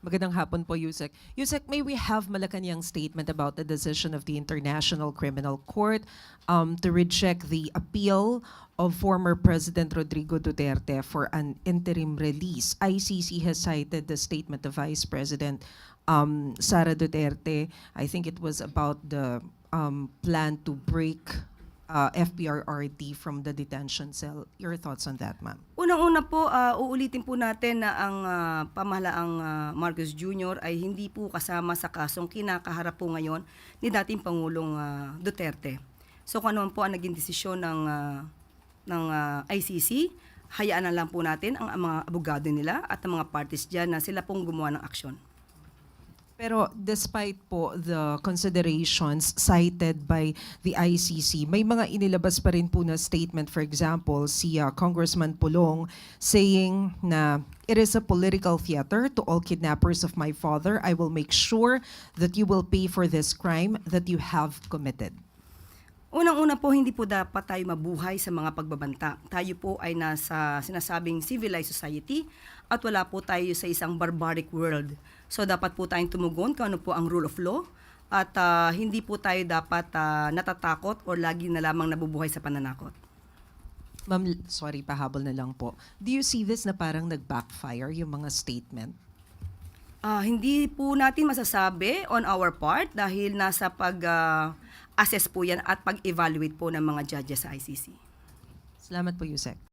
Magandang hapon po, Yusek. Yusek, may we have Malacanang statement about the decision of the International Criminal Court um, to reject the appeal of former President Rodrigo Duterte for an interim release. ICC has cited the statement of Vice President um, Sara Duterte. I think it was about the um, plan to break uh, FPRRD from the detention cell. Your thoughts on that, ma'am? Unang-una po, ah, uulitin po natin na ang ah, pamahalaang ah, Marcos Jr. ay hindi po kasama sa kasong kinakaharap po ngayon ni dating Pangulong ah, Duterte. So kung ano po ang naging desisyon ng, ah, ng ah, ICC, hayaan na lang po natin ang, ang mga abogado nila at ang mga parties dyan na sila pong gumawa ng aksyon. Pero despite po the considerations cited by the ICC, may mga inilabas pa rin po na statement, for example, si uh, Congressman Pulong saying na it is a political theater to all kidnappers of my father. I will make sure that you will pay for this crime that you have committed. Unang-una po, hindi po dapat tayo mabuhay sa mga pagbabanta. Tayo po ay nasa sinasabing civilized society at wala po tayo sa isang barbaric world. So dapat po tayong tumugon kung ano po ang rule of law at ah, hindi po tayo dapat ah, natatakot o lagi na lamang nabubuhay sa pananakot. Ma'am, sorry, pahabol na lang po. Do you see this na parang nag-backfire yung mga statement? Ah, hindi po natin masasabi on our part dahil nasa pag-assess po yan at pag-evaluate po ng mga judges sa ICC. Salamat po, Yusek.